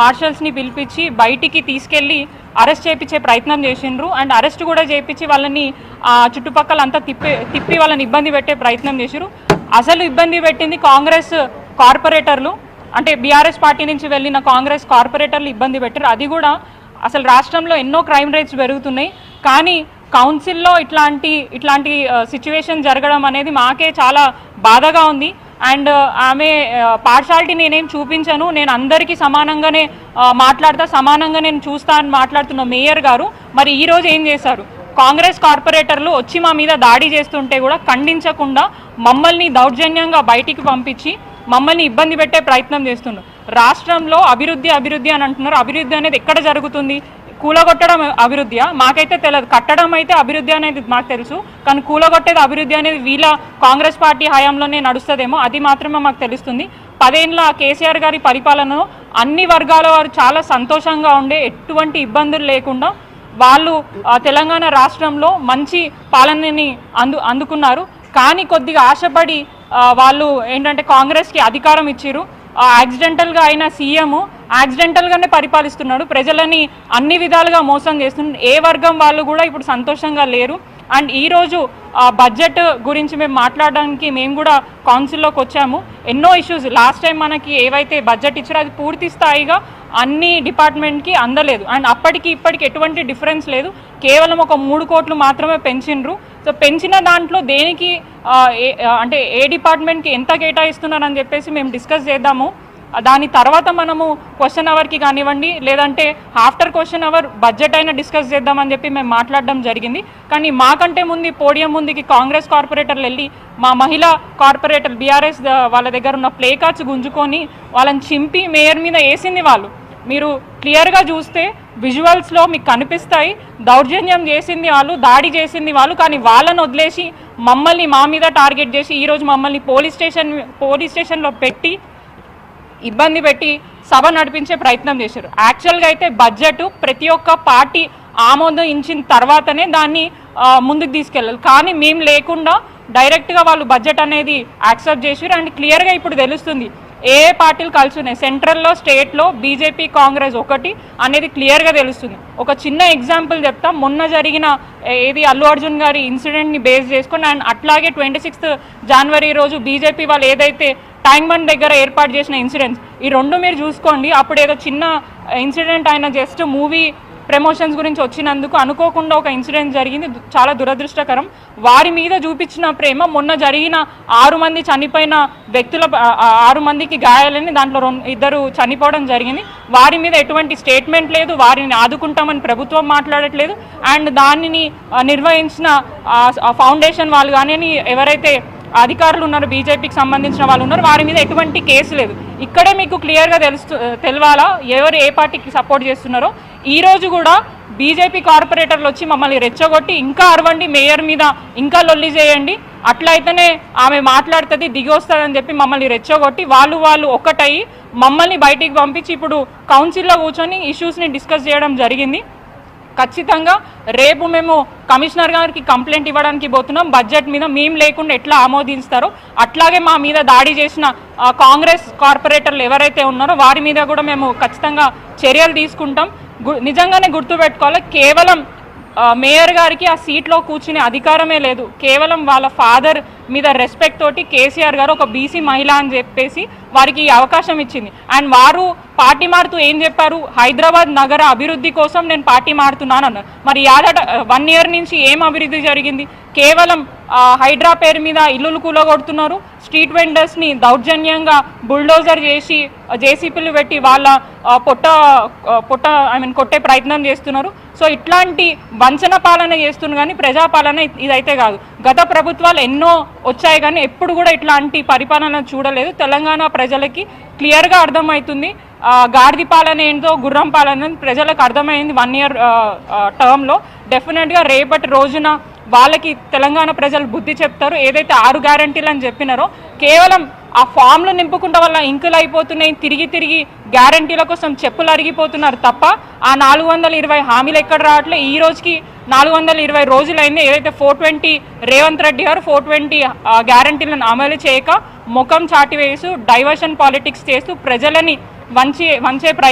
మార్షల్స్ని పిలిపించి బయటికి తీసుకెళ్ళి అరెస్ట్ చేయించే ప్రయత్నం చేసిండ్రు. అండ్ అరెస్ట్ కూడా చేయించి వాళ్ళని ఆ, చుట్టుపక్కల అంతా తిప్పి తిప్పి వాళ్ళని ఇబ్బంది పెట్టే ప్రయత్నం చేసిరు అసలు ఇబ్బంది పెట్టింది కాంగ్రెస్ కార్పొరేటర్లు. అంటే బీఆర్ఎస్ పార్టీ నుంచి వెళ్ళిన కాంగ్రెస్ కార్పొరేటర్లు ఇబ్బంది పెట్టారు అది కూడా అసలు రాష్ట్రంలో ఎన్నో క్రైమ్ రేట్స్ పెరుగుతున్నాయి. కానీ కౌన్సిల్లో ఇట్లాంటి ఇట్లాంటి సిచ్యువేషన్ జరగడం అనేది మాకే చాలా బాధగా ఉంది. అండ్ ఆమె పార్షాలిటీ నేనేం చూపించను. నేను అందరికీ సమానంగానే మాట్లాడతా సమానంగా నేను చూస్తా అని మాట్లాడుతున్న మేయర్ గారు మరి ఈ రోజు ఏం చేశారు? కాంగ్రెస్ కార్పొరేటర్లు వచ్చి మా మీద దాడి చేస్తుంటే కూడా ఖండించకుండా మమ్మల్ని దౌర్జన్యంగా బయటికి పంపించి మమ్మల్ని ఇబ్బంది పెట్టే ప్రయత్నం చేస్తున్నారు రాష్ట్రంలో అభివృద్ధి అభివృద్ధి అని అంటున్నారు. అభివృద్ధి అనేది ఎక్కడ జరుగుతుంది? కూలగొట్టడం అభివృద్ధియా మాకైతే తెలియదు కట్టడం అయితే అభివృద్ధి అనేది మాకు తెలుసు. కానీ కూలగొట్టేది అభివృద్ధి అనేది వీళ్ళ కాంగ్రెస్ పార్టీ హయాంలోనే నడుస్తుందేమో. అది మాత్రమే మాకు తెలుస్తుంది. పదేళ్ళ కేసీఆర్ గారి పరిపాలనలో అన్ని వర్గాల వారు చాలా సంతోషంగా ఉండే ఎటువంటి ఇబ్బందులు లేకుండా వాళ్ళు తెలంగాణ రాష్ట్రంలో మంచి పాలనని అందు అందుకున్నారు. కానీ కొద్దిగా ఆశపడి వాళ్ళు ఏంటంటే కాంగ్రెస్కి అధికారం ఇచ్చారు యాక్సిడెంటల్గా అయిన సీఎం యాక్సిడెంటల్గానే పరిపాలిస్తున్నాడు. ప్రజలని అన్ని విధాలుగా మోసం చేస్తున్నాడు ఏ వర్గం వాళ్ళు కూడా ఇప్పుడు సంతోషంగా లేరు. అండ్ ఈరోజు బడ్జెట్ గురించి మేము మాట్లాడడానికి మేము కూడా కౌన్సిల్లోకి వచ్చాము. ఎన్నో ఇష్యూస్. లాస్ట్ టైం మనకి ఏవైతే బడ్జెట్ ఇచ్చారో అది పూర్తి స్థాయిగా అన్ని డిపార్ట్మెంట్కి అందలేదు. అండ్ అప్పటికి ఇప్పటికి ఎటువంటి డిఫరెన్స్ లేదు. కేవలం ఒక మూడు కోట్లు మాత్రమే పెంచిండ్రు సో పెంచిన దాంట్లో దేనికి ఏ- అంటే ఏ డిపార్ట్మెంట్కి ఎంత కేటాయిస్తున్నారని చెప్పేసి మేము డిస్కస్ చేద్దాము. దాని తర్వాత మనము క్వశ్చన్ అవర్కి కానివ్వండి లేదంటే ఆఫ్టర్ క్వశ్చన్ అవర్ బడ్జెట్ అయినా డిస్కస్ చేద్దామని చెప్పి మేము మాట్లాడడం జరిగింది. కానీ మాకంటే ముందు పోడియం ముందుకి కాంగ్రెస్ కార్పొరేటర్లు వెళ్ళి మా మహిళా కార్పొరేటర్ బీఆర్ఎస్ వాళ్ళ దగ్గర ఉన్న ప్లే కార్డ్స్ గుంజుకొని వాళ్ళని చింపి మేయర్ మీద వేసింది వాళ్ళు. మీరు క్లియర్గా చూస్తే విజువల్స్లో మీకు కనిపిస్తాయి. దౌర్జన్యం చేసింది వాళ్ళు దాడి చేసింది వాళ్ళు కానీ వాళ్ళని వదిలేసి మమ్మల్ని మా మీద టార్గెట్ చేసి ఈరోజు మమ్మల్ని పోలీస్ స్టేషన్ పోలీస్ స్టేషన్లో పెట్టి ఇబ్బంది పెట్టి సభ నడిపించే ప్రయత్నం చేశారు. యాక్చువల్గా అయితే బడ్జెట్ ప్రతి ఒక్క పార్టీ ఆమోదించిన తర్వాతనే దాన్ని ముందుకు తీసుకెళ్ళాలి. కానీ మేము లేకుండా డైరెక్ట్గా వాళ్ళు బడ్జెట్ అనేది యాక్సెప్ట్ చేసారు అండ్ క్లియర్గా ఇప్పుడు తెలుస్తుంది ఏ ఏ పార్టీలు కలిసి ఉన్నాయి. సెంట్రల్లో స్టేట్లో బీజేపీ కాంగ్రెస్ ఒకటి అనేది క్లియర్గా తెలుస్తుంది. ఒక చిన్న ఎగ్జాంపుల్ చెప్తా. మొన్న జరిగిన ఏది అల్లు అర్జున్ గారి ఇన్సిడెంట్ని బేస్ చేసుకొని అండ్ అట్లాగే ట్వంటీ సిక్స్త్ జనవరి రోజు బీజేపీ వాళ్ళు ఏదైతే ట్యాంక్ బండ్ దగ్గర ఏర్పాటు చేసిన ఇన్సిడెంట్స్. ఈ రెండు మీరు చూసుకోండి. అప్పుడు ఏదో చిన్న ఇన్సిడెంట్ ఆయన జస్ట్ మూవీ ప్రమోషన్స్ గురించి వచ్చినందుకు అనుకోకుండా ఒక ఇన్సిడెంట్ జరిగింది. చాలా దురదృష్టకరం. వారి మీద చూపించిన ప్రేమ మొన్న జరిగిన ఆరు మంది చనిపోయిన వ్యక్తుల ఆరు మందికి గాయాలని దాంట్లో ఇద్దరు చనిపోవడం జరిగింది. వారి మీద ఎటువంటి స్టేట్మెంట్ లేదు. వారిని ఆదుకుంటామని ప్రభుత్వం మాట్లాడట్లేదు. అండ్ దానిని నిర్వహించిన ఫౌండేషన్ వాళ్ళు కానీ ఎవరైతే అధికారులు ఉన్నారు బీజేపీకి సంబంధించిన వాళ్ళు ఉన్నారు వారి మీద ఎటువంటి కేసు లేదు. ఇక్కడే మీకు క్లియర్గా తెలుస్తు తెలవాలా ఎవరు ఏ పార్టీకి సపోర్ట్ చేస్తున్నారో? ఈరోజు కూడా బీజేపీ కార్పొరేటర్లు వచ్చి మమ్మల్ని రెచ్చగొట్టి ఇంకా అరవండి మేయర్ మీద ఇంకా లొల్లి చేయండి. అట్లయితేనే ఆమె మాట్లాడుతుంది దిగొస్తుందని చెప్పి మమ్మల్ని రెచ్చగొట్టి వాళ్ళు వాళ్ళు ఒక్కటయ్యి మమ్మల్ని బయటికి పంపించి ఇప్పుడు కౌన్సిల్లో కూర్చొని ఇష్యూస్ని డిస్కస్ చేయడం జరిగింది. ఖచ్చితంగా రేపు మేము కమిషనర్ గారికి కంప్లైంట్ ఇవ్వడానికి పోతున్నాం. బడ్జెట్ మీద మేము లేకుండా ఎట్లా ఆమోదిస్తారో అట్లాగే మా మీద దాడి చేసిన కాంగ్రెస్ కార్పొరేటర్లు ఎవరైతే ఉన్నారో వారి మీద కూడా మేము ఖచ్చితంగా చర్యలు తీసుకుంటాం. గు- నిజంగానే గుర్తుపెట్టుకోవాలి కేవలం మేయర్ గారికి ఆ సీట్లో కూర్చునే అధికారమే లేదు. కేవలం వాళ్ళ ఫాదర్ మీద రెస్పెక్ట్ తోటి కేసీఆర్ గారు ఒక బీసీ మహిళ అని చెప్పేసి వారికి అవకాశం ఇచ్చింది. అండ్ వారు పార్టీ మారుతూ ఏం చెప్పారు? హైదరాబాద్ నగర అభివృద్ధి కోసం నేను పార్టీ మారుతున్నాను అన్నారు మరి యాదట వన్ ఇయర్ నుంచి ఏం అభివృద్ధి జరిగింది? కేవలం హైడ్రా పేరు మీద ఇల్లులు కూలగొడుతున్నారు. స్ట్రీట్ వెండర్స్ని దౌర్జన్యంగా బుల్డోజర్ చేసి జేసీపీలు పెట్టి వాళ్ళ పొట్ట పొట్ట ఐ మీన్ కొట్టే ప్రయత్నం చేస్తున్నారు. సో ఇట్లాంటి వంచన పాలన చేస్తున్నారు కానీ ప్రజాపాలన ఇదైతే కాదు. గత ప్రభుత్వాలు ఎన్నో వచ్చాయి కానీ ఎప్పుడు కూడా ఇట్లాంటి పరిపాలన చూడలేదు. తెలంగాణ ప్రజలకి క్లియర్గా అర్థమవుతుంది. గాడిది గాడిద పాలన ఏంటో గుర్రం పాలన ప్రజలకు అర్థమైంది వన్ ఇయర్ టర్మ్లో. డెఫినెట్గా రేపటి రోజున వాళ్ళకి తెలంగాణ ప్రజలు బుద్ధి చెప్తారు ఏదైతే ఆరు గ్యారంటీలు అని చెప్పినారో కేవలం ఆ ఫామ్లు నింపుకుంటే వల్ల ఇంకులు అయిపోతున్నాయి తిరిగి తిరిగి గ్యారంటీల కోసం చెప్పులు అరిగిపోతున్నారు తప్ప ఆ నాలుగు వందల ఇరవై హామీలు ఎక్కడ రావట్లే? ఈ రోజుకి నాలుగు వందల ఇరవై రోజులైంది ఏదైతే ఫోర్ ట్వంటీ రేవంత్ రెడ్డి గారు ఫోర్ ట్వంటీ గ్యారంటీలను అమలు చేయక ముఖం చాటివేస్తూ డైవర్షన్ పాలిటిక్స్ చేస్తూ ప్రజలని వంచే వంచే ప్రయత్నం